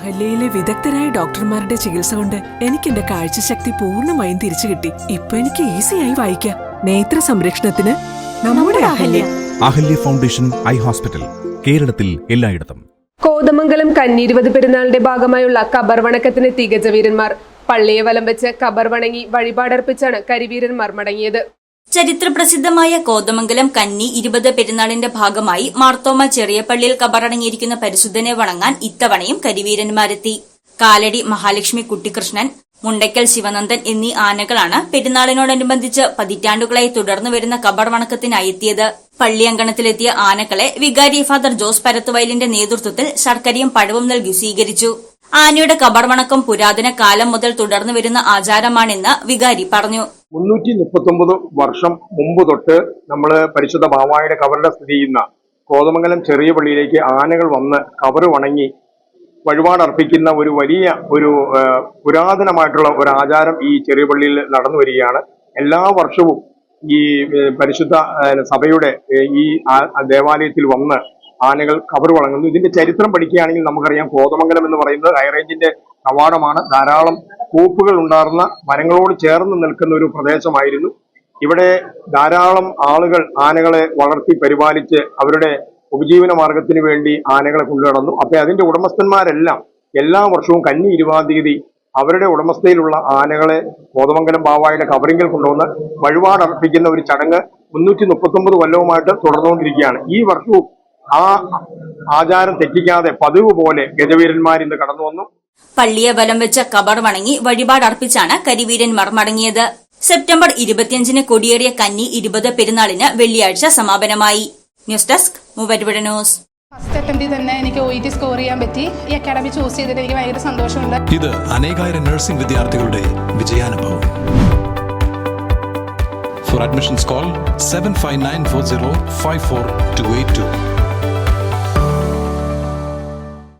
അഹല്യയിലെ വിദഗ്ധരായ ഡോക്ടർമാരുടെ ചികിത്സ കൊണ്ട് എനിക്ക് എന്റെ കാഴ്ചശക്തി പൂർണമായും തിരിച്ചു കിട്ടി. ഇപ്പൊ എനിക്ക് ഈസിയായി വായിക്കാം. നേത്ര സംരക്ഷണത്തിന് നമ്മുടെ Ahalya. Ahalya. Foundation eye hospital കേരളത്തിൽ എല്ലായിടത്തും. കോതമംഗലം കന്നിരുപത് പെരുന്നാളിന്റെ ഭാഗമായുള്ള കബർവണക്കത്തിന് തികച്ച വീരന്മാർ. പള്ളിയെ വലം വെച്ച് കബർ വണങ്ങി വഴിപാടർപ്പിച്ചാണ് കരിവീരന്മാർ മടങ്ങിയത്. ചരിത്രപ്രസിദ്ധമായ കോതമംഗലം കന്നി ഇരുപത് പെരുന്നാളിന്റെ ഭാഗമായി മാർത്തോമ ചെറിയ പള്ളിയിൽ കബറടങ്ങിയിരിക്കുന്ന പരിശുദ്ധനെ വണങ്ങാൻ ഇത്തവണയും കരിവീരന്മാരെത്തി. കാലടി മഹാലക്ഷ്മി കുട്ടിക്കൃഷ്ണൻ മുണ്ടയ്ക്കൽ ശിവനന്ദൻ എന്നീ ആനകളാണ് പെരുന്നാളിനോടനുബന്ധിച്ച് പതിറ്റാണ്ടുകളായി തുടർന്നു വരുന്ന കബർ വണക്കത്തിനായി എത്തിയത്. പള്ളിയങ്കണത്തിലെത്തിയ ആനകളെ വികാരി ഫാദർ ജോസ് പരത്തുവയലിന്റെ നേതൃത്വത്തിൽ ശർക്കരയും പഴവും നൽകി സ്വീകരിച്ചു. ആനയുടെ കബർവണക്കം പുരാതന കാലം മുതൽ തുടർന്നു വരുന്ന ആചാരമാണെന്ന് വികാരി പറഞ്ഞു. മുന്നൂറ്റി മുപ്പത്തൊമ്പത് വർഷം മുമ്പ് തൊട്ട് നമ്മൾ പരിശുദ്ധ മാവായുടെ കബറിടെ സ്ഥിതി ചെയ്യുന്ന കോതമംഗലം ചെറിയ പള്ളിയിലേക്ക് ആനകൾ വന്ന് കബറ് വണങ്ങി വഴിപാടർപ്പിക്കുന്ന ഒരു വലിയ ഒരു പുരാതനമായിട്ടുള്ള ഒരു ആചാരം ഈ ചെറിയ പള്ളിയിൽ നടന്നു വരികയാണ്. എല്ലാ വർഷവും ഈ പരിശുദ്ധ സഭയുടെ ഈ ദേവാലയത്തിൽ വന്ന് ആനകൾ കബർ വളങ്ങുന്നു ഇതിന്റെ ചരിത്രം പഠിക്കുകയാണെങ്കിൽ നമുക്കറിയാം. കോതമംഗലം എന്ന് പറയുന്നത് ഹൈറേഞ്ചിന്റെ കവാടമാണ്. ധാരാളം കൂപ്പുകൾ ഉണ്ടാർന്ന മരങ്ങളോട് ചേർന്ന് നിൽക്കുന്ന ഒരു പ്രദേശമായിരുന്നു. ഇവിടെ ധാരാളം ആളുകൾ ആനകളെ വളർത്തി പരിപാലിച്ച് അവരുടെ ഉപജീവന മാർഗത്തിന് വേണ്ടി ആനകളെ കൊണ്ടുനടന്നു. അപ്പൊ അതിന്റെ ഉടമസ്ഥന്മാരെല്ലാം എല്ലാ വർഷവും കന്നി ഇരുപതാം തീയതി അവരുടെ ഉടമസ്ഥയിലുള്ള ആനകളെ കോതമംഗലം ബാവായുടെ കബറിങ്കിൽ കൊണ്ടുവന്ന് വഴിപാടർപ്പിക്കുന്ന ഒരു ചടങ്ങ് മുന്നൂറ്റി മുപ്പത്തൊമ്പത് കൊല്ലവുമായിട്ട് തുടർന്നുകൊണ്ടിരിക്കുകയാണ്. ഈ വർഷവും ആ ആചാരം തെറ്റിക്കാതെ പതിവ് പോലെ ഗജവീരന്മാർ ഇന്ന് കടന്നു വന്നു. പള്ളിയെ വലം വെച്ച കബർ വണങ്ങി വഴിപാട് അർപ്പിച്ചാണ് കരിവീരന്മാർ മടങ്ങിയത് സെപ്റ്റംബർ ഇരുപത്തിയഞ്ചിന് കൊടിയേറിയ കന്നി ഇരുപത് പെരുന്നാളിന് വെള്ളിയാഴ്ച സമാപനമായി. News desk Muvattupuzha news. First അറ്റംപ്റ്റിൽ തന്നെ എനിക്ക് ഒ ടി സ്കോർ ചെയ്യാൻ പറ്റി. ഈ അക്കാഡമി ചൂസ് ചെയ്തിട്ട് എനിക്ക് ഭയങ്കര സന്തോഷമുണ്ട്. ഇത് അനേകായിരം നഴ്സിംഗ് വിദ്യാർത്ഥികളുടെ വിജയാനുഭവം. For admissions call seven five nine four zero five four two eight two